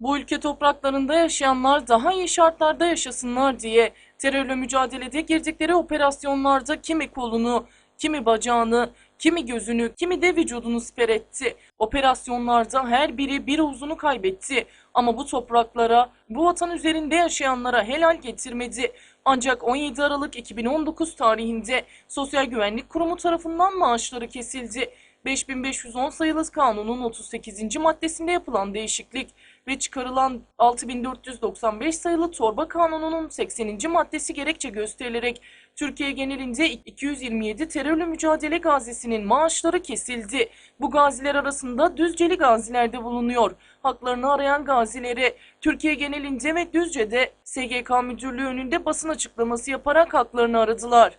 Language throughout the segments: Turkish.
Bu ülke topraklarında yaşayanlar daha iyi şartlarda yaşasınlar diye terörle mücadelede girdikleri operasyonlarda kimi kolunu, kimi bacağını, kimi gözünü, kimi de vücudunu siper etti. Operasyonlarda her biri bir uzunu kaybetti. Ama bu topraklara, bu vatan üzerinde yaşayanlara helal getirmedi. Ancak 17 Aralık 2019 tarihinde Sosyal Güvenlik Kurumu tarafından maaşları kesildi. 5510 sayılı kanunun 38. maddesinde yapılan değişiklik ve çıkarılan 6495 sayılı torba kanununun 80. maddesi gerekçe gösterilerek Türkiye genelinde 227 terörle mücadele gazisinin maaşları kesildi. Bu gaziler arasında Düzceli gaziler de bulunuyor. Haklarını arayan gazilere Türkiye genelinde ve Düzce'de SGK Müdürlüğü önünde basın açıklaması yaparak haklarını aradılar.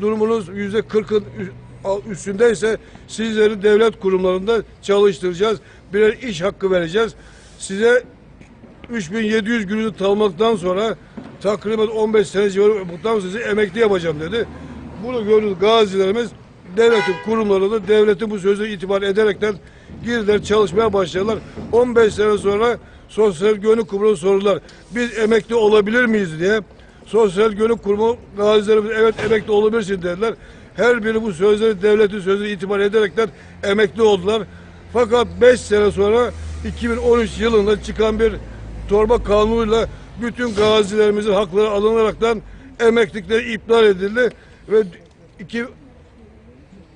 durumunuz yüzde kırkın üstündeyse sizleri devlet kurumlarında çalıştıracağız. Birer iş hakkı vereceğiz. Size 3700 gününüzü tamamladıktan sonra takriben 15 sene civarı bundan sizi emekli yapacağım dedi. Bunu gördüğünüz gazilerimiz devletin kurumlarında devletin bu sözü itibar ederekten girdiler çalışmaya başladılar. 15 sene sonra Sosyal Güvenlik Kurumu'na sorular. Biz emekli olabilir miyiz diye. Sosyal Güvenlik Kurumu gazilerimiz evet emekli olabilirsin dediler. Her biri bu sözleri devletin sözünü itibar ederekten emekli oldular. Fakat 5 sene sonra 2013 yılında çıkan bir torba kanunuyla bütün gazilerimizin hakları alınaraktan emeklilikleri iptal edildi ve iki,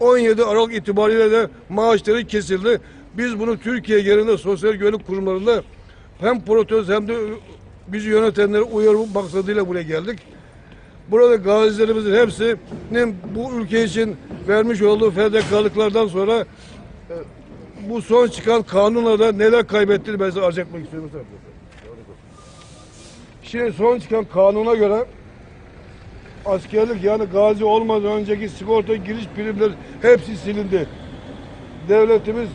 17 Aralık itibariyle de maaşları kesildi. Biz bunu Türkiye genelinde sosyal güvenlik kurumlarında hem protesto hem de bizi yönetenlere uyarı maksadıyla buraya geldik. Burada gazilerimizin hepsinin bu ülke için vermiş olduğu fedakarlıklardan sonra e, bu son çıkan kanunla da neler kaybettiğini ben size arz etmek istiyorum. Şimdi son çıkan kanuna göre askerlik yani gazi olmadan önceki sigorta giriş primleri hepsi silindi. Devletimiz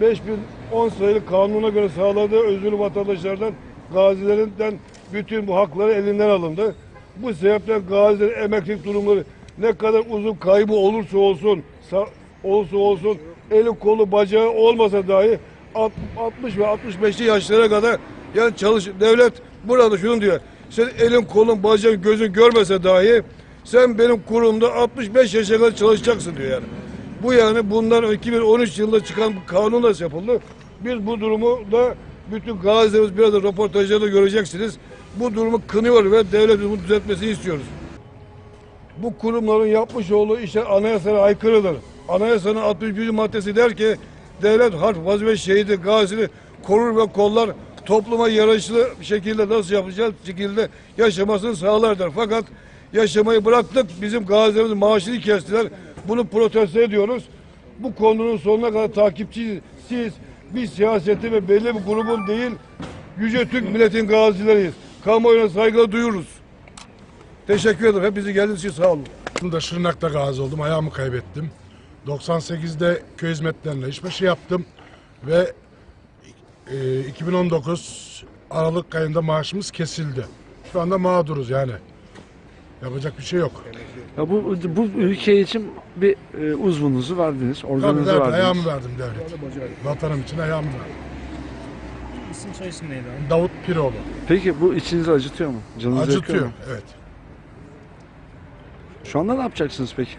5010 sayılı kanuna göre sağladığı özürlü vatandaşlardan gazilerinden bütün bu hakları elinden alındı. Bu sebeple gazilerin emeklilik durumları ne kadar uzun kaybı olursa olsun sa- olursa olsun eli kolu bacağı olmasa dahi alt- 60 ve 65'li yaşlara kadar yani çalış devlet burada şunu diyor. Sen elin kolun bacağın gözün görmese dahi sen benim kurumda 65 yaşa kadar çalışacaksın diyor yani. Bu yani bundan 2013 yılında çıkan bir kanunla yapıldı. Biz bu durumu da bütün gazilerimiz biraz da röportajlarda göreceksiniz. Bu durumu kınıyor ve devletin bunu düzeltmesini istiyoruz. Bu kurumların yapmış olduğu işler anayasaya aykırıdır. Anayasanın 61. maddesi der ki devlet harf, vazife, şehidi, gazini korur ve kollar topluma yararlı bir şekilde nasıl yapacak şekilde yaşamasını sağlar. Fakat yaşamayı bıraktık. Bizim gazilerimizin maaşını kestiler. Bunu protesto ediyoruz. Bu konunun sonuna kadar takipçisiyiz. Siz biz siyaseti ve belli bir grubun değil, Yüce Türk milletin gazileriyiz. Kamuoyuna saygı duyuruz. Teşekkür ederim. Hepinizi geldiğiniz için sağ olun. da Şırnak'ta gazi oldum. Ayağımı kaybettim. 98'de köy hizmetlerine işbaşı yaptım. Ve e, 2019 Aralık ayında maaşımız kesildi. Şu anda mağduruz yani. Yapacak bir şey yok. Ya bu bu ülke için bir e, uzvunuzu verdiniz, Tabii organınızı devlet, verdiniz. ayağımı verdim devlet. Vatanım için ayağımı verdim. İsim soy isim neydi abi? Davut Piroğlu. Peki bu içinizi acıtıyor mu? Canınızı yakıyor Acıtıyor. mu? Evet. Şu anda ne yapacaksınız peki?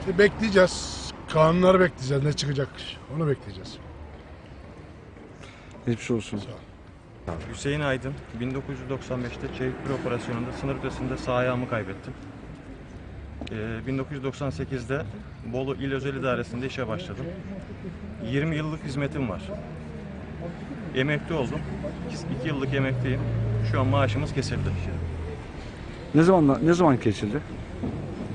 İşte bekleyeceğiz. Kanunları bekleyeceğiz. Ne çıkacak onu bekleyeceğiz. Geçmiş olsun. Hüseyin Aydın, 1995'te Çevik bir operasyonunda sınır ötesinde sağ ayağımı kaybettim. Ee, 1998'de Bolu İl Özel İdaresi'nde işe başladım. 20 yıllık hizmetim var. Emekli oldum. 2 yıllık emekliyim. Şu an maaşımız kesildi. Ne zaman ne zaman kesildi?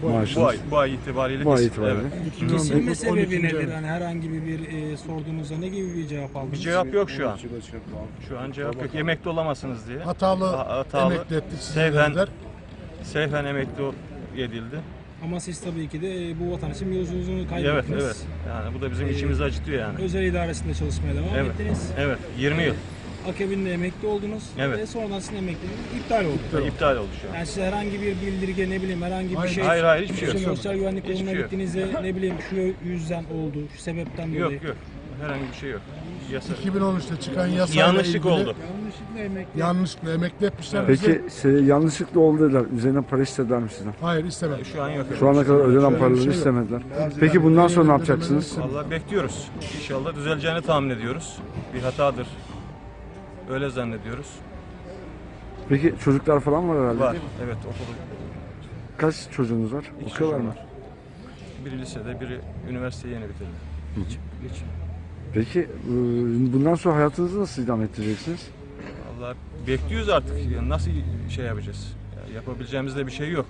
Bu Maaşınız. ay, bu ay itibariyle Bu ay kesildi. itibariyle. Evet. Kesilme sebebi 12. nedir? ay. Hani herhangi bir, bir e, sorduğunuzda ne gibi bir cevap aldınız? Bir cevap yok şu an. Şu an cevap yok. Emekli olamazsınız diye. Hatalı, Ha- hatalı. emekli etti. sizi Sevhen- dediler. Seyfen emekli edildi. Ama siz tabii ki de e, bu vatan için bir yolculuğunuzu Evet, kaybettiniz. evet. Yani bu da bizim içimizi acıtıyor yani. Özel idaresinde çalışmaya devam Evet. ettiniz. Evet, 20 yıl. Akabinde emekli oldunuz. Evet. Ve sonradan sizin emekliliğiniz iptal oldu. Ve iptal oldu şu an. Yani size herhangi bir bildirge ne bileyim herhangi bir Hayır, şey. hayır, hayır, hiçbir şey yok. Sosyal güvenlik Hiçbir kurumuna şey gittiğinizde ne bileyim şu yüzden oldu, şu sebepten dolayı. Yok yok. Herhangi bir şey yok. Yasa 2013'te çıkan yasayla yanlışlık ilgili oldu. Yanlışlıkla emekli. Yanlışlıkla emekli etmişler bizi. Peki şey, yanlışlıkla oldu dediler. Üzerine para istediler mi sizden? Hayır istemedim. Şu an yok. Şu ana kadar ödenen paraları şey yok. istemediler. Peki bundan sonra ne yapacaksınız? Vallahi bekliyoruz. İnşallah düzeleceğini tahmin ediyoruz. Bir hatadır. Öyle zannediyoruz. Peki çocuklar falan var herhalde. Var. Evet okulu. Kaç çocuğunuz var? İki Okuyorlar çocuğum mı? var. Biri lisede, biri üniversiteyi yeni bitirdi. Geç, geç. Peki e, bundan sonra hayatınızı nasıl idame ettireceksiniz? Vallahi bekliyoruz artık. Yani nasıl şey yapacağız? Ya yapabileceğimiz de bir şey yok.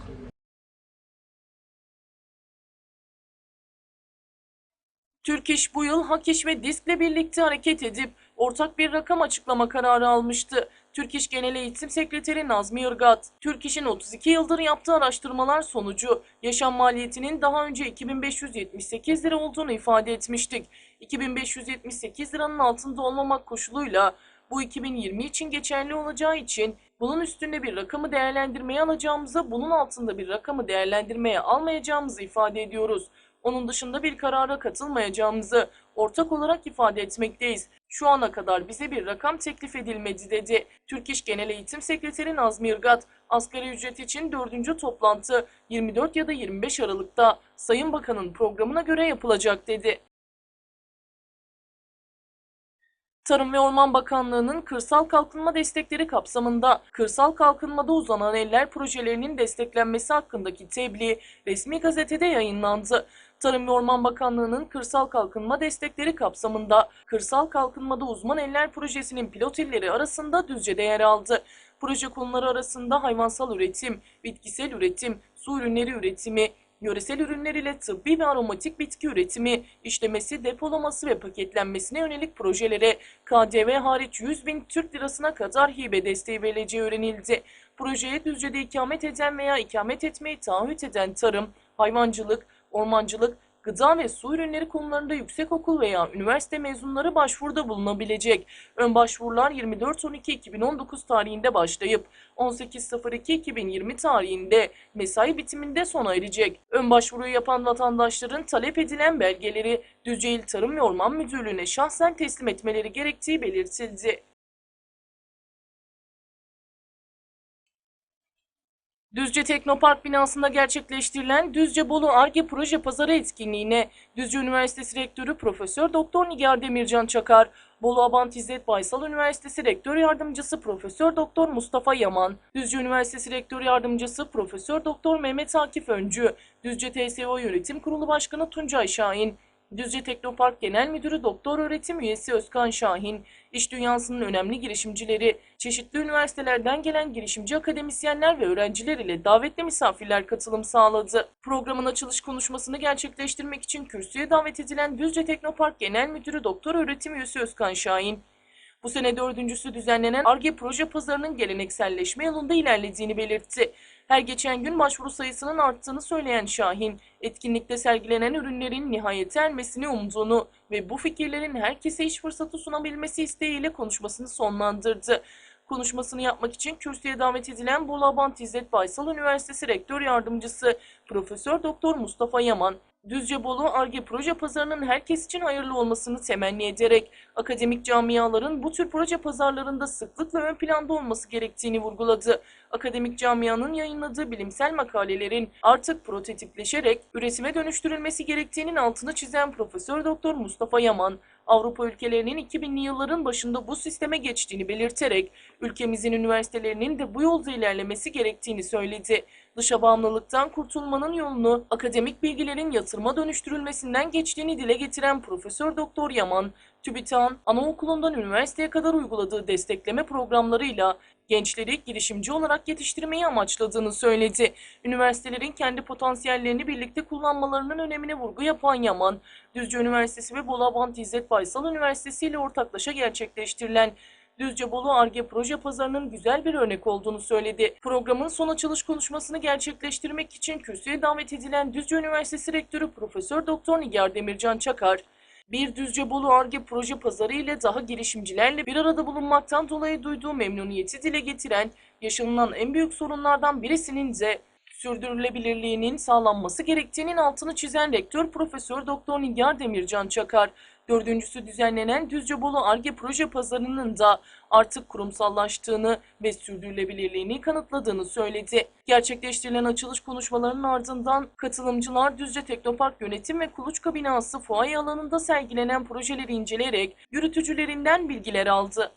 Türk İş bu yıl Hak İş ve DİSK'le birlikte hareket edip ortak bir rakam açıklama kararı almıştı. Türk İş Genel Eğitim Sekreteri Nazmi Irgat, Türk İş'in 32 yıldır yaptığı araştırmalar sonucu yaşam maliyetinin daha önce 2578 lira olduğunu ifade etmiştik. 2578 liranın altında olmamak koşuluyla bu 2020 için geçerli olacağı için bunun üstünde bir rakamı değerlendirmeye alacağımıza bunun altında bir rakamı değerlendirmeye almayacağımızı ifade ediyoruz. Onun dışında bir karara katılmayacağımızı ortak olarak ifade etmekteyiz. Şu ana kadar bize bir rakam teklif edilmedi dedi. Türk İş Genel Eğitim Sekreteri Nazmi Irgat, asgari ücret için dördüncü toplantı 24 ya da 25 Aralık'ta Sayın Bakan'ın programına göre yapılacak dedi. Tarım ve Orman Bakanlığı'nın kırsal kalkınma destekleri kapsamında kırsal kalkınmada uzanan eller projelerinin desteklenmesi hakkındaki tebliğ resmi gazetede yayınlandı. Tarım ve Orman Bakanlığı'nın kırsal kalkınma destekleri kapsamında kırsal kalkınmada uzman eller projesinin pilot illeri arasında Düzce'de yer aldı. Proje konuları arasında hayvansal üretim, bitkisel üretim, su ürünleri üretimi, yöresel ürünler ile tıbbi ve aromatik bitki üretimi, işlemesi, depolaması ve paketlenmesine yönelik projelere KDV hariç 100 bin Türk lirasına kadar hibe desteği verileceği öğrenildi. Projeye Düzce'de ikamet eden veya ikamet etmeyi taahhüt eden tarım, hayvancılık, ormancılık, gıda ve su ürünleri konularında yüksekokul veya üniversite mezunları başvuruda bulunabilecek. Ön başvurular 24.12.2019 tarihinde başlayıp 18.02.2020 tarihinde mesai bitiminde sona erecek. Ön başvuruyu yapan vatandaşların talep edilen belgeleri Düzce İl Tarım ve Orman Müdürlüğü'ne şahsen teslim etmeleri gerektiği belirtildi. Düzce Teknopark binasında gerçekleştirilen Düzce Bolu Arge Proje Pazarı etkinliğine Düzce Üniversitesi Rektörü Profesör Doktor Nigar Demircan Çakar, Bolu Abant İzzet Baysal Üniversitesi Rektör Yardımcısı Profesör Doktor Mustafa Yaman, Düzce Üniversitesi Rektör Yardımcısı Profesör Doktor Mehmet Akif Öncü, Düzce TSO Yönetim Kurulu Başkanı Tuncay Şahin, Düzce Teknopark Genel Müdürü Doktor Öğretim Üyesi Özkan Şahin, iş dünyasının önemli girişimcileri, çeşitli üniversitelerden gelen girişimci akademisyenler ve öğrenciler ile davetli misafirler katılım sağladı. Programın açılış konuşmasını gerçekleştirmek için kürsüye davet edilen Düzce Teknopark Genel Müdürü Doktor Öğretim Üyesi Özkan Şahin, bu sene dördüncüsü düzenlenen ARGE proje pazarının gelenekselleşme yolunda ilerlediğini belirtti. Her geçen gün başvuru sayısının arttığını söyleyen Şahin, etkinlikte sergilenen ürünlerin nihayete ermesini umduğunu ve bu fikirlerin herkese iş fırsatı sunabilmesi isteğiyle konuşmasını sonlandırdı. Konuşmasını yapmak için kürsüye davet edilen Bolu Abant İzzet Baysal Üniversitesi Rektör Yardımcısı Profesör Doktor Mustafa Yaman, Düzce Bolu Arge proje pazarının herkes için hayırlı olmasını temenni ederek akademik camiaların bu tür proje pazarlarında sıklıkla ön planda olması gerektiğini vurguladı. Akademik camianın yayınladığı bilimsel makalelerin artık prototipleşerek üretime dönüştürülmesi gerektiğinin altını çizen Profesör Doktor Mustafa Yaman, Avrupa ülkelerinin 2000'li yılların başında bu sisteme geçtiğini belirterek ülkemizin üniversitelerinin de bu yolda ilerlemesi gerektiğini söyledi. Dışa bağımlılıktan kurtulmanın yolunu akademik bilgilerin yatırıma dönüştürülmesinden geçtiğini dile getiren Profesör Doktor Yaman, TÜBİTAK'ın anaokulundan üniversiteye kadar uyguladığı destekleme programlarıyla gençleri girişimci olarak yetiştirmeyi amaçladığını söyledi. Üniversitelerin kendi potansiyellerini birlikte kullanmalarının önemine vurgu yapan Yaman, Düzce Üniversitesi ve Bolu Abant İzzet Baysal Üniversitesi ile ortaklaşa gerçekleştirilen Düzce Bolu Arge proje pazarının güzel bir örnek olduğunu söyledi. Programın son açılış konuşmasını gerçekleştirmek için kürsüye davet edilen Düzce Üniversitesi Rektörü Profesör Doktor Nigar Demircan Çakar, bir Düzce Bolu Arge proje pazarı ile daha girişimcilerle bir arada bulunmaktan dolayı duyduğu memnuniyeti dile getiren yaşanılan en büyük sorunlardan birisinin de sürdürülebilirliğinin sağlanması gerektiğinin altını çizen Rektör Profesör Doktor Nigar Demircan Çakar, Dördüncüsü düzenlenen Düzce Bolu Arge Proje Pazarı'nın da artık kurumsallaştığını ve sürdürülebilirliğini kanıtladığını söyledi. Gerçekleştirilen açılış konuşmalarının ardından katılımcılar Düzce Teknopark Yönetim ve Kuluçka Binası fuaye alanında sergilenen projeleri inceleyerek yürütücülerinden bilgiler aldı.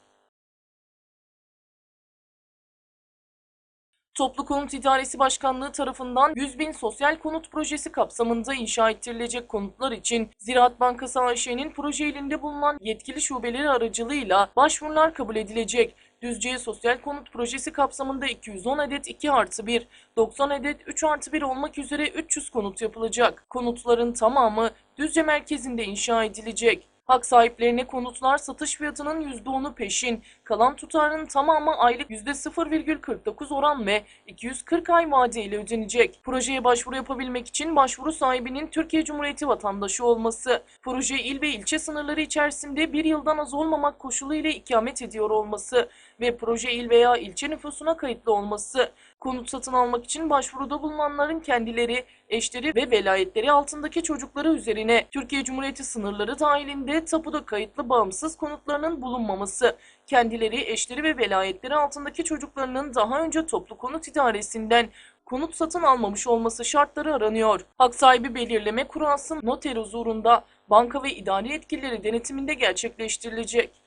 Toplu Konut İdaresi Başkanlığı tarafından 100 bin sosyal konut projesi kapsamında inşa ettirilecek konutlar için Ziraat Bankası AŞ'nin proje elinde bulunan yetkili şubeleri aracılığıyla başvurular kabul edilecek. Düzce'ye sosyal konut projesi kapsamında 210 adet 2 artı 1, 90 adet 3 artı 1 olmak üzere 300 konut yapılacak. Konutların tamamı Düzce merkezinde inşa edilecek. Hak sahiplerine konutlar satış fiyatının %10'u peşin, kalan tutarın tamamı aylık %0,49 oran ve 240 ay vadeyle ödenecek. Projeye başvuru yapabilmek için başvuru sahibinin Türkiye Cumhuriyeti vatandaşı olması, proje il ve ilçe sınırları içerisinde bir yıldan az olmamak koşulu ile ikamet ediyor olması ve proje il veya ilçe nüfusuna kayıtlı olması, konut satın almak için başvuruda bulunanların kendileri, eşleri ve velayetleri altındaki çocukları üzerine Türkiye Cumhuriyeti sınırları dahilinde tapuda kayıtlı bağımsız konutlarının bulunmaması, kendileri, eşleri ve velayetleri altındaki çocuklarının daha önce toplu konut idaresinden konut satın almamış olması şartları aranıyor. Hak sahibi belirleme kurası noter huzurunda banka ve idari yetkilileri denetiminde gerçekleştirilecek.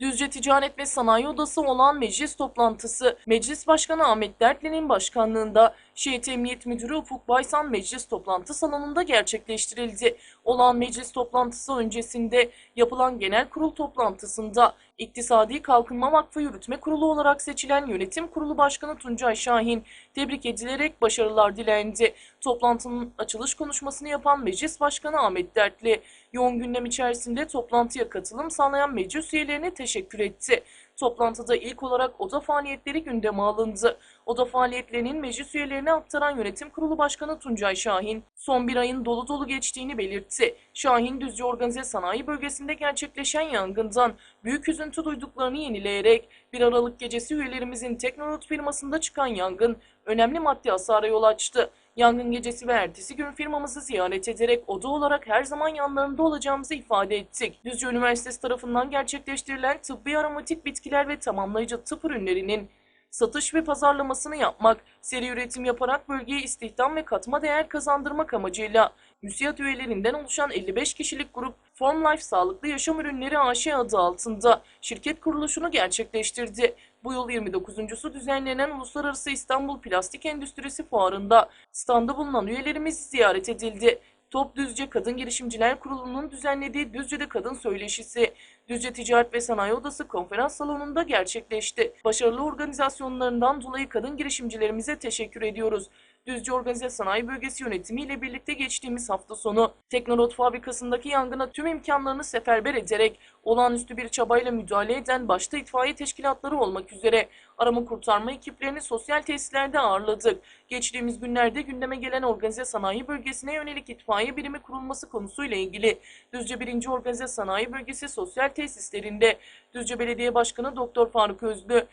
Düzce Ticaret ve Sanayi Odası olan meclis toplantısı, Meclis Başkanı Ahmet Dertli'nin başkanlığında Şehit Emniyet Müdürü Ufuk Baysan meclis toplantı salonunda gerçekleştirildi. Olan meclis toplantısı öncesinde yapılan genel kurul toplantısında İktisadi Kalkınma Vakfı Yürütme Kurulu olarak seçilen Yönetim Kurulu Başkanı Tuncay Şahin tebrik edilerek başarılar dilendi. Toplantının açılış konuşmasını yapan Meclis Başkanı Ahmet Dertli, yoğun gündem içerisinde toplantıya katılım sağlayan meclis üyelerine teşekkür etti. Toplantıda ilk olarak oda faaliyetleri gündeme alındı. Oda faaliyetlerinin meclis üyelerine aktaran Yönetim Kurulu Başkanı Tuncay Şahin, son bir ayın dolu dolu geçtiğini belirtti. Şahin, Düzce Organize Sanayi Bölgesi'nde gerçekleşen yangından büyük üzüntü duyduklarını yenileyerek, 1 Aralık gecesi üyelerimizin Teknonot firmasında çıkan yangın önemli maddi hasara yol açtı. Yangın gecesi ve ertesi gün firmamızı ziyaret ederek oda olarak her zaman yanlarında olacağımızı ifade ettik. Düzce Üniversitesi tarafından gerçekleştirilen tıbbi aromatik bitkiler ve tamamlayıcı tıp ürünlerinin satış ve pazarlamasını yapmak, seri üretim yaparak bölgeye istihdam ve katma değer kazandırmak amacıyla müsiyat üyelerinden oluşan 55 kişilik grup Form Life Sağlıklı Yaşam Ürünleri AŞ adı altında şirket kuruluşunu gerçekleştirdi. Bu yıl 29.sü düzenlenen Uluslararası İstanbul Plastik Endüstrisi Fuarı'nda standa bulunan üyelerimiz ziyaret edildi. Top Düzce Kadın Girişimciler Kurulu'nun düzenlediği Düzce'de Kadın Söyleşisi, Düzce Ticaret ve Sanayi Odası konferans salonunda gerçekleşti. Başarılı organizasyonlarından dolayı kadın girişimcilerimize teşekkür ediyoruz. Düzce Organize Sanayi Bölgesi Yönetimi ile birlikte geçtiğimiz hafta sonu Teknorot fabrikasındaki yangına tüm imkanlarını seferber ederek olağanüstü bir çabayla müdahale eden başta itfaiye teşkilatları olmak üzere arama kurtarma ekiplerini sosyal tesislerde ağırladık. Geçtiğimiz günlerde gündeme gelen organize sanayi bölgesine yönelik itfaiye birimi kurulması konusuyla ilgili Düzce 1. Organize Sanayi Bölgesi sosyal tesislerinde Düzce Belediye Başkanı Doktor Faruk Özlü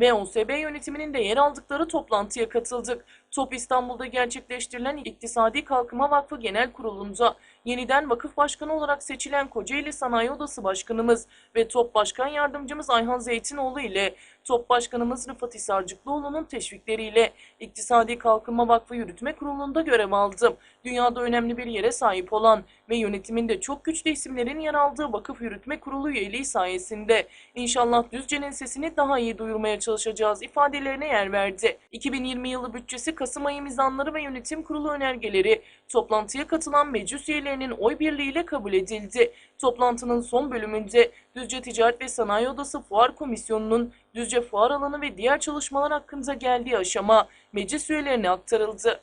ve OSB yönetiminin de yer aldıkları toplantıya katıldık. Top İstanbul'da gerçekleştirilen İktisadi Kalkınma Vakfı Genel Kurulu'nda yeniden vakıf başkanı olarak seçilen Kocaeli Sanayi Odası Başkanımız ve Top Başkan Yardımcımız Ayhan Zeytinoğlu ile Top Başkanımız Rıfat Hisarcıklıoğlu'nun teşvikleriyle İktisadi Kalkınma Vakfı Yürütme Kurulu'nda görev aldım. Dünyada önemli bir yere sahip olan ve yönetiminde çok güçlü isimlerin yer aldığı Vakıf Yürütme Kurulu üyeliği sayesinde inşallah Düzce'nin sesini daha iyi duyurmaya çalışacağız ifadelerine yer verdi. 2020 yılı bütçesi Kasım ayı mizanları ve yönetim kurulu önergeleri toplantıya katılan meclis üyelerinin oy birliğiyle kabul edildi. Toplantının son bölümünde Düzce Ticaret ve Sanayi Odası Fuar Komisyonu'nun Düzce Fuar Alanı ve diğer çalışmalar hakkında geldiği aşama meclis üyelerine aktarıldı.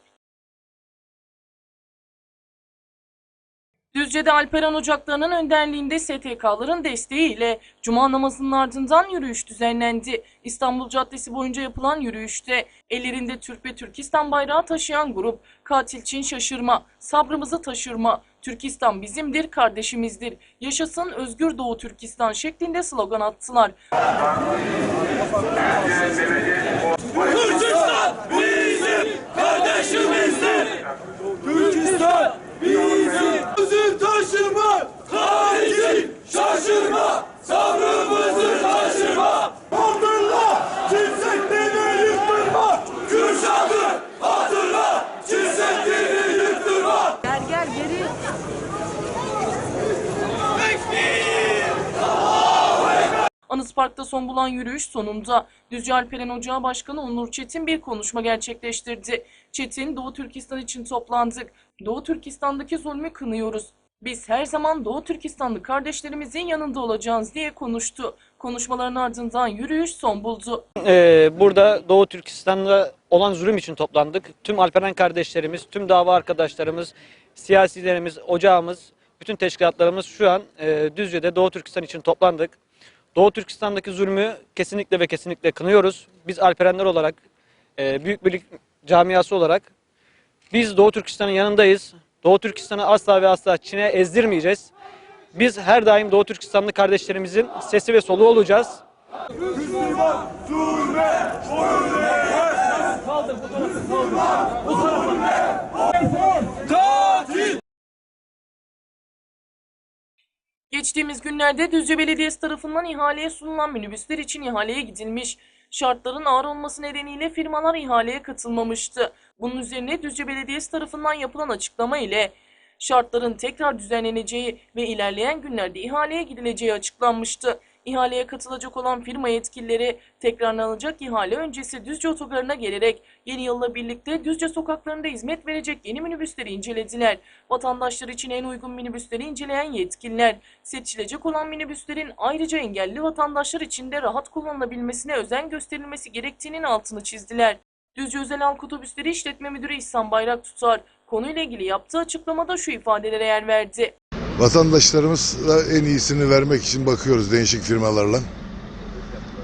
Düzce'de Alperen Ocakları'nın önderliğinde STK'ların desteğiyle Cuma namazının ardından yürüyüş düzenlendi. İstanbul Caddesi boyunca yapılan yürüyüşte ellerinde Türk ve Türkistan bayrağı taşıyan grup katil Çin şaşırma, sabrımızı taşırma, Türkistan bizimdir, kardeşimizdir, yaşasın özgür Doğu Türkistan şeklinde slogan attılar. Türkistan bizim kardeşimizdir. Türkistan Gel gel geri. Anıtpark'ta son bulan yürüyüş sonunda Düzce Alperen Ocağı Başkanı Onur Çetin bir konuşma gerçekleştirdi. Çetin, Doğu Türkistan için toplandık. Doğu Türkistan'daki zulmü kınıyoruz. Biz her zaman Doğu Türkistanlı kardeşlerimizin yanında olacağız diye konuştu. Konuşmaların ardından yürüyüş son buldu. Ee, burada Doğu Türkistan'da olan zulüm için toplandık. Tüm Alperen kardeşlerimiz, tüm dava arkadaşlarımız, siyasilerimiz, ocağımız, bütün teşkilatlarımız şu an e, Düzce'de Doğu Türkistan için toplandık. Doğu Türkistan'daki zulmü kesinlikle ve kesinlikle kınıyoruz. Biz Alperenler olarak, e, Büyük Birlik camiası olarak biz Doğu Türkistan'ın yanındayız. Doğu Türkistan'ı asla ve asla Çin'e ezdirmeyeceğiz. Biz her daim Doğu Türkistanlı kardeşlerimizin sesi ve soluğu olacağız. Geçtiğimiz günlerde Düzce Belediyesi tarafından ihaleye sunulan minibüsler için ihaleye gidilmiş. Şartların ağır olması nedeniyle firmalar ihaleye katılmamıştı. Bunun üzerine Düzce Belediyesi tarafından yapılan açıklama ile şartların tekrar düzenleneceği ve ilerleyen günlerde ihaleye gidileceği açıklanmıştı. İhaleye katılacak olan firma yetkilileri tekrarlanacak ihale öncesi Düzce otogarına gelerek yeni yılla birlikte Düzce sokaklarında hizmet verecek yeni minibüsleri incelediler. Vatandaşlar için en uygun minibüsleri inceleyen yetkililer, seçilecek olan minibüslerin ayrıca engelli vatandaşlar için de rahat kullanılabilmesine özen gösterilmesi gerektiğinin altını çizdiler. Düzce Özel Halk Otobüsleri İşletme Müdürü İhsan Bayrak Tutar, konuyla ilgili yaptığı açıklamada şu ifadelere yer verdi. Vatandaşlarımıza en iyisini vermek için bakıyoruz değişik firmalarla.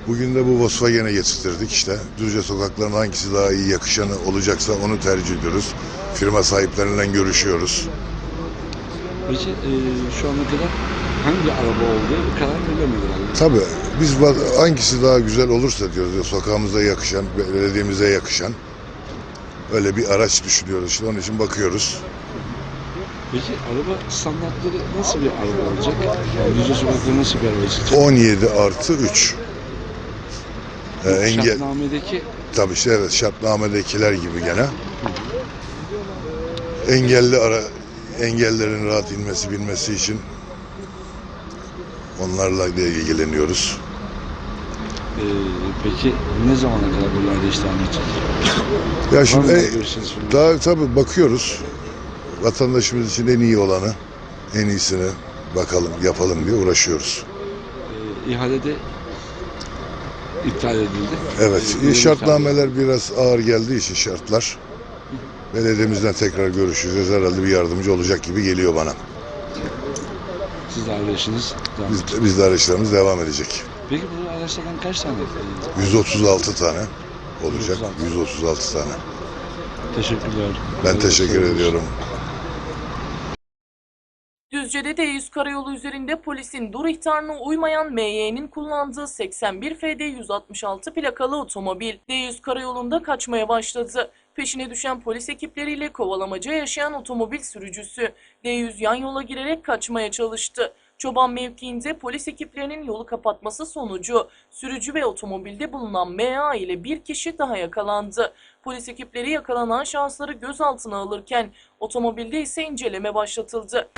Bugün de bu Volkswagen'e getirtirdik işte. Düzce sokaklarının hangisi daha iyi yakışanı olacaksa onu tercih ediyoruz. Firma sahipleriyle görüşüyoruz. Peki e, şu ana kadar hangi araba olduğu karar verilemedi herhalde. Tabii biz hangisi daha güzel olursa diyoruz. Sokağımıza yakışan, belediyemize yakışan. Öyle bir araç düşünüyoruz işte onun için bakıyoruz. Peki araba standartları nasıl bir araba olacak? Yani Düzce sokakları nasıl bir araba çıkacak? 17 artı 3. Ee, engel, Şartnamedeki Tabii işte evet şartnamedekiler gibi gene. Engelli ara engellerin rahat inmesi bilmesi için onlarla ilgileniyoruz. e, peki ne zamana kadar bunlar işlem edecek? Ya şimdi e, daha tabii bakıyoruz. Vatandaşımız için en iyi olanı, en iyisini bakalım, yapalım diye uğraşıyoruz. E, ihalede iptal edildi. Evet, E, şartnameler biraz ağır geldiği için şartlar. Belediyemizden tekrar görüşeceğiz. Herhalde bir yardımcı olacak gibi geliyor bana. Siz de arayışınız devam Biz, edecek. biz de araçlarımız devam edecek. Peki bu araçlardan kaç tane? e, 136 tane olacak. 136. 136 tane. Teşekkürler. Ben teşekkür ediyorum. Düzce'de D100 karayolu üzerinde polisin dur ihtarına uymayan MY'nin kullandığı 81 FD 166 plakalı otomobil D100 karayolunda kaçmaya başladı. Peşine düşen polis ekipleriyle kovalamaca yaşayan otomobil sürücüsü D100 yan yola girerek kaçmaya çalıştı. Çoban mevkiinde polis ekiplerinin yolu kapatması sonucu sürücü ve otomobilde bulunan MA ile bir kişi daha yakalandı. Polis ekipleri yakalanan şahısları gözaltına alırken otomobilde ise inceleme başlatıldı.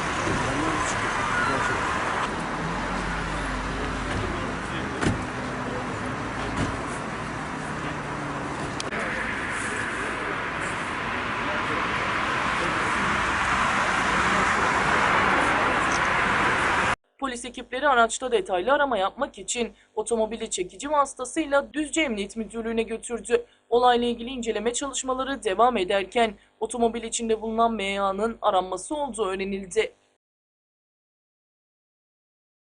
Ekipleri araçta detaylı arama yapmak için otomobili çekici vasıtasıyla Düzce Emniyet Müdürlüğü'ne götürdü. Olayla ilgili inceleme çalışmaları devam ederken otomobil içinde bulunan MA'nın aranması olduğu öğrenildi.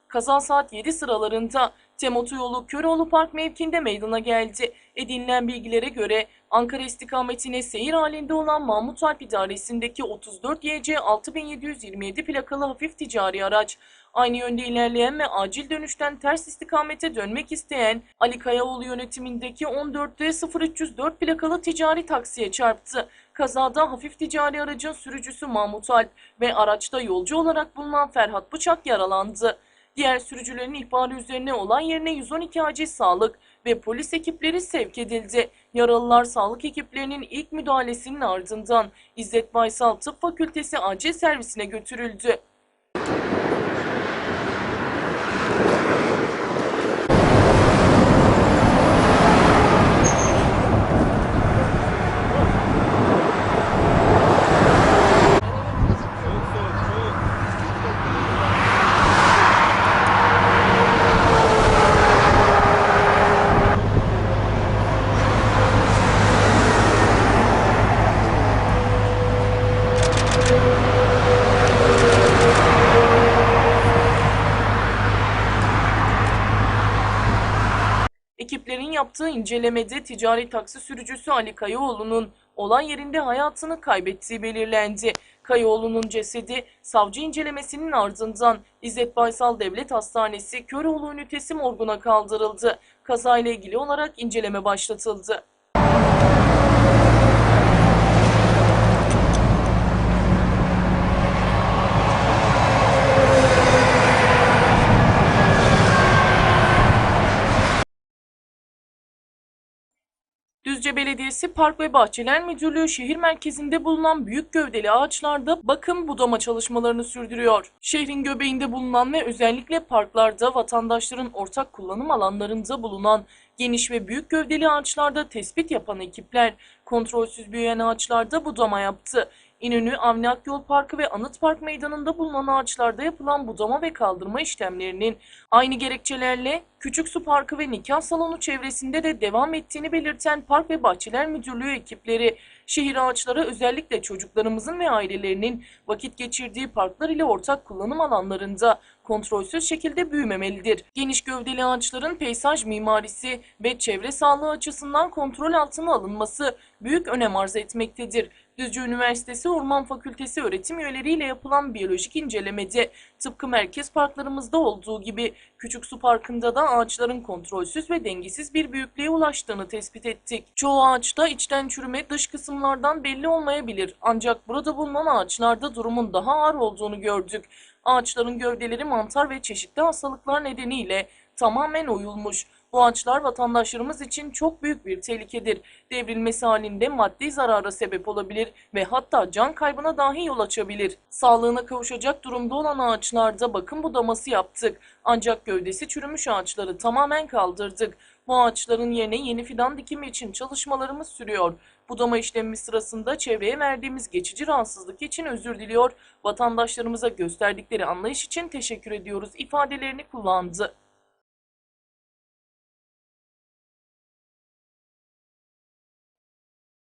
Kaza saat 7 sıralarında Tem Otoyolu Köroğlu Park mevkinde meydana geldi. Edinilen bilgilere göre Ankara istikametine seyir halinde olan Mahmut Alp İdaresi'ndeki 34 YC 6727 plakalı hafif ticari araç Aynı yönde ilerleyen ve acil dönüşten ters istikamete dönmek isteyen Ali Kayaoğlu yönetimindeki 14D0304 plakalı ticari taksiye çarptı. Kazada hafif ticari aracın sürücüsü Mahmut Alp ve araçta yolcu olarak bulunan Ferhat Bıçak yaralandı. Diğer sürücülerin ihbarı üzerine olay yerine 112 acil sağlık ve polis ekipleri sevk edildi. Yaralılar sağlık ekiplerinin ilk müdahalesinin ardından İzzet Baysal Tıp Fakültesi acil servisine götürüldü. Ekiplerin yaptığı incelemede ticari taksi sürücüsü Ali Kayaoğlu'nun olay yerinde hayatını kaybettiği belirlendi. Kayaoğlu'nun cesedi savcı incelemesinin ardından İzzet Baysal Devlet Hastanesi Köroğlu Ünitesi morguna kaldırıldı. Kazayla ilgili olarak inceleme başlatıldı. Düzce Belediyesi Park ve Bahçeler Müdürlüğü şehir merkezinde bulunan büyük gövdeli ağaçlarda bakım budama çalışmalarını sürdürüyor. Şehrin göbeğinde bulunan ve özellikle parklarda vatandaşların ortak kullanım alanlarında bulunan geniş ve büyük gövdeli ağaçlarda tespit yapan ekipler kontrolsüz büyüyen ağaçlarda budama yaptı. İnönü, Avni Akyol Parkı ve Anıt Park Meydanı'nda bulunan ağaçlarda yapılan budama ve kaldırma işlemlerinin aynı gerekçelerle Küçük Su Parkı ve Nikah Salonu çevresinde de devam ettiğini belirten Park ve Bahçeler Müdürlüğü ekipleri, şehir ağaçları özellikle çocuklarımızın ve ailelerinin vakit geçirdiği parklar ile ortak kullanım alanlarında kontrolsüz şekilde büyümemelidir. Geniş gövdeli ağaçların peyzaj mimarisi ve çevre sağlığı açısından kontrol altına alınması büyük önem arz etmektedir. Düzce Üniversitesi Orman Fakültesi öğretim üyeleriyle yapılan biyolojik incelemede tıpkı merkez parklarımızda olduğu gibi Küçük Su Parkı'nda da ağaçların kontrolsüz ve dengesiz bir büyüklüğe ulaştığını tespit ettik. Çoğu ağaçta içten çürüme dış kısımlardan belli olmayabilir ancak burada bulunan ağaçlarda durumun daha ağır olduğunu gördük. Ağaçların gövdeleri mantar ve çeşitli hastalıklar nedeniyle tamamen oyulmuş. Bu ağaçlar vatandaşlarımız için çok büyük bir tehlikedir. Devrilmesi halinde maddi zarara sebep olabilir ve hatta can kaybına dahi yol açabilir. Sağlığına kavuşacak durumda olan ağaçlarda bakım budaması yaptık. Ancak gövdesi çürümüş ağaçları tamamen kaldırdık. Bu ağaçların yerine yeni fidan dikimi için çalışmalarımız sürüyor. Budama işlemimiz sırasında çevreye verdiğimiz geçici rahatsızlık için özür diliyor. Vatandaşlarımıza gösterdikleri anlayış için teşekkür ediyoruz ifadelerini kullandı.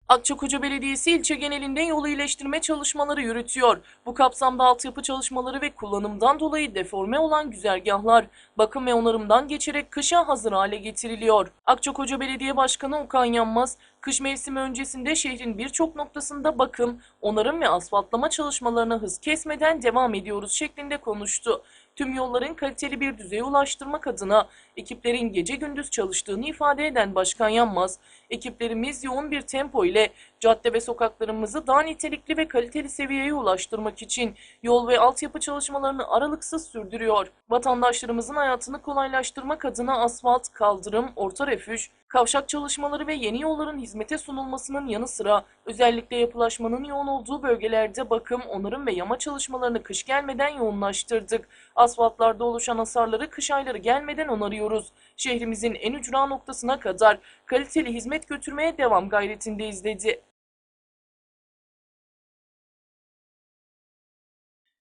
Akçakoca Belediyesi ilçe genelinde yol iyileştirme çalışmaları yürütüyor. Bu kapsamda altyapı çalışmaları ve kullanımdan dolayı deforme olan güzergahlar bakım ve onarımdan geçerek kışa hazır hale getiriliyor. Akçakoca Belediye Başkanı Okan Yanmaz, kış mevsimi öncesinde şehrin birçok noktasında bakım, onarım ve asfaltlama çalışmalarına hız kesmeden devam ediyoruz şeklinde konuştu. Tüm yolların kaliteli bir düzeye ulaştırmak adına ekiplerin gece gündüz çalıştığını ifade eden Başkan Yanmaz, ekiplerimiz yoğun bir tempo ile cadde ve sokaklarımızı daha nitelikli ve kaliteli seviyeye ulaştırmak için yol ve altyapı çalışmalarını aralıksız sürdürüyor. Vatandaşlarımızın hayatını kolaylaştırmak adına asfalt, kaldırım, orta refüj, kavşak çalışmaları ve yeni yolların hizmete sunulmasının yanı sıra özellikle yapılaşmanın yoğun olduğu bölgelerde bakım, onarım ve yama çalışmalarını kış gelmeden yoğunlaştırdık. Asfaltlarda oluşan hasarları kış ayları gelmeden onarıyoruz. Şehrimizin en ücra noktasına kadar kaliteli hizmet götürmeye devam gayretindeyiz dedi.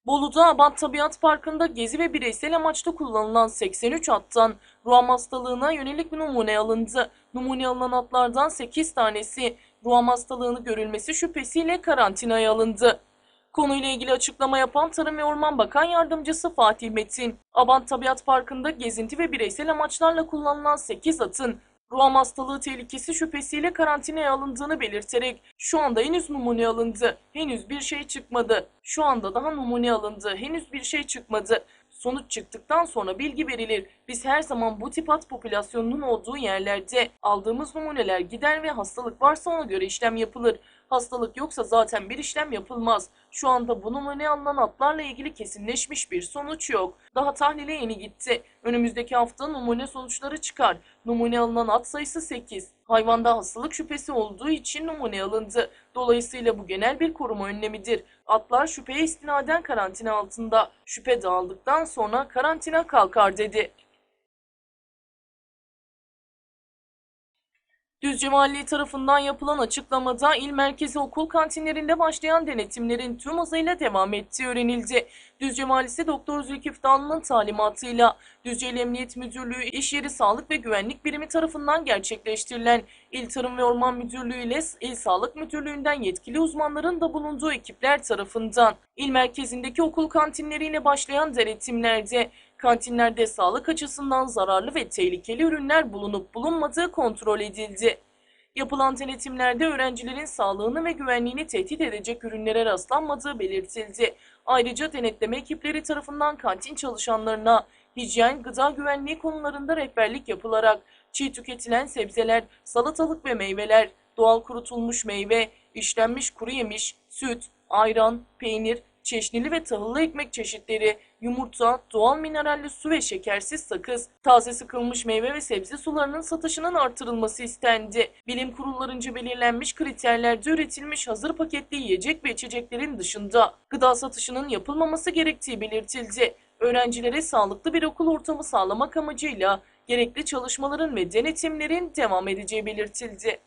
Bolu'da Abant Tabiat Parkı'nda gezi ve bireysel amaçlı kullanılan 83 attan ruham hastalığına yönelik bir numune alındı. Numune alınan atlardan 8 tanesi ruham hastalığını görülmesi şüphesiyle karantinaya alındı. Konuyla ilgili açıklama yapan Tarım ve Orman Bakan Yardımcısı Fatih Metin, Abant Tabiat Parkı'nda gezinti ve bireysel amaçlarla kullanılan 8 atın ruham hastalığı tehlikesi şüphesiyle karantinaya alındığını belirterek şu anda henüz numune alındı. Henüz bir şey çıkmadı. Şu anda daha numune alındı. Henüz bir şey çıkmadı. Sonuç çıktıktan sonra bilgi verilir. Biz her zaman bu tip at popülasyonunun olduğu yerlerde aldığımız numuneler gider ve hastalık varsa ona göre işlem yapılır. Hastalık yoksa zaten bir işlem yapılmaz. Şu anda bu numune alınan atlarla ilgili kesinleşmiş bir sonuç yok. Daha tahlile yeni gitti. Önümüzdeki hafta numune sonuçları çıkar. Numune alınan at sayısı 8. Hayvanda hastalık şüphesi olduğu için numune alındı. Dolayısıyla bu genel bir koruma önlemidir. Atlar şüpheye istinaden karantina altında. Şüphe dağıldıktan sonra karantina kalkar dedi. Düzce Valiliği tarafından yapılan açıklamada il merkezi okul kantinlerinde başlayan denetimlerin tüm hızıyla devam ettiği öğrenildi. Düzce Valisi Doktor Zülkif Dağlı'nın talimatıyla Düzce İl Emniyet Müdürlüğü İş Yeri Sağlık ve Güvenlik Birimi tarafından gerçekleştirilen İl Tarım ve Orman Müdürlüğü ile İl Sağlık Müdürlüğü'nden yetkili uzmanların da bulunduğu ekipler tarafından il merkezindeki okul kantinleriyle başlayan denetimlerde kantinlerde sağlık açısından zararlı ve tehlikeli ürünler bulunup bulunmadığı kontrol edildi. Yapılan denetimlerde öğrencilerin sağlığını ve güvenliğini tehdit edecek ürünlere rastlanmadığı belirtildi. Ayrıca denetleme ekipleri tarafından kantin çalışanlarına hijyen, gıda güvenliği konularında rehberlik yapılarak çiğ tüketilen sebzeler, salatalık ve meyveler, doğal kurutulmuş meyve, işlenmiş kuru yemiş, süt, ayran, peynir, çeşnili ve tahıllı ekmek çeşitleri, yumurta, doğal mineralli su ve şekersiz sakız, taze sıkılmış meyve ve sebze sularının satışının artırılması istendi. Bilim kurullarınca belirlenmiş kriterlerde üretilmiş hazır paketli yiyecek ve içeceklerin dışında gıda satışının yapılmaması gerektiği belirtildi. Öğrencilere sağlıklı bir okul ortamı sağlamak amacıyla gerekli çalışmaların ve denetimlerin devam edeceği belirtildi.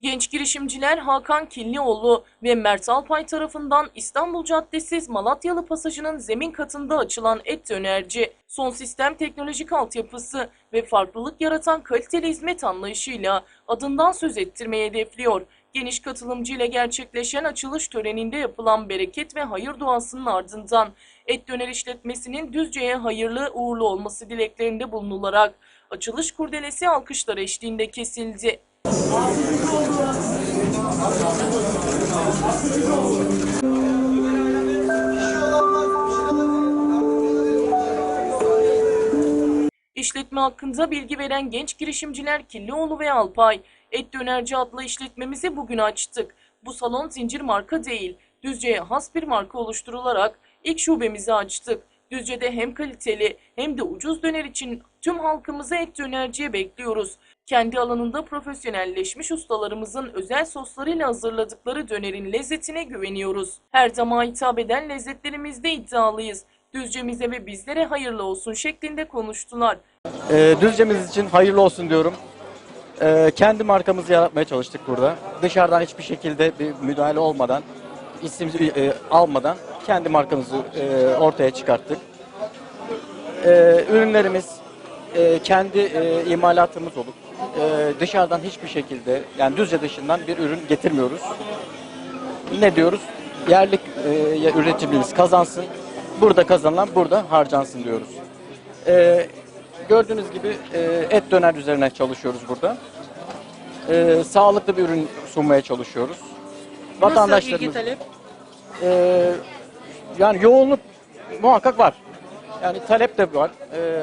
Genç girişimciler Hakan Kinlioğlu ve Mert Alpay tarafından İstanbul Caddesi Malatyalı pasajının zemin katında açılan et dönerci, son sistem teknolojik altyapısı ve farklılık yaratan kaliteli hizmet anlayışıyla adından söz ettirmeyi hedefliyor. Geniş katılımcı ile gerçekleşen açılış töreninde yapılan bereket ve hayır duasının ardından et döner işletmesinin Düzce'ye hayırlı uğurlu olması dileklerinde bulunularak açılış kurdelesi alkışlar eşliğinde kesildi. İşletme hakkında bilgi veren genç girişimciler Killioğlu ve Alpay, Et Dönerci adlı işletmemizi bugün açtık. Bu salon zincir marka değil, Düzce'ye has bir marka oluşturularak ilk şubemizi açtık. Düzce'de hem kaliteli hem de ucuz döner için tüm halkımızı et dönerciye bekliyoruz. Kendi alanında profesyonelleşmiş ustalarımızın özel soslarıyla hazırladıkları dönerin lezzetine güveniyoruz. Her dama hitap eden lezzetlerimizde iddialıyız. Düzce'mize ve bizlere hayırlı olsun şeklinde konuştular. Ee, Düzce'miz için hayırlı olsun diyorum. Ee, kendi markamızı yaratmaya çalıştık burada. Dışarıdan hiçbir şekilde bir müdahale olmadan, isim e, almadan kendi markamızı e, ortaya çıkarttık. Ee, ürünlerimiz e, kendi e, imalatımız olup e, dışarıdan hiçbir şekilde yani Düzce dışından bir ürün getirmiyoruz. Ne diyoruz? Yerlik e, üretimimiz kazansın. Burada kazanılan burada harcansın diyoruz. Ee, gördüğünüz gibi e, et döner üzerine çalışıyoruz burada. Ee, sağlıklı bir ürün sunmaya çalışıyoruz. Vatandaşlarımız, Ee, yani yoğunluk muhakkak var. Yani talep de var. Ee,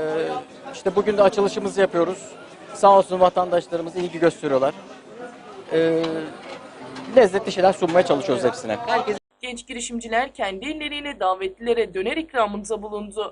işte bugün de açılışımızı yapıyoruz. Sağ olsun vatandaşlarımız ilgi gösteriyorlar. Ee, lezzetli şeyler sunmaya çalışıyoruz hepsine. Genç girişimciler kendi elleriyle davetlilere döner ikramında bulundu.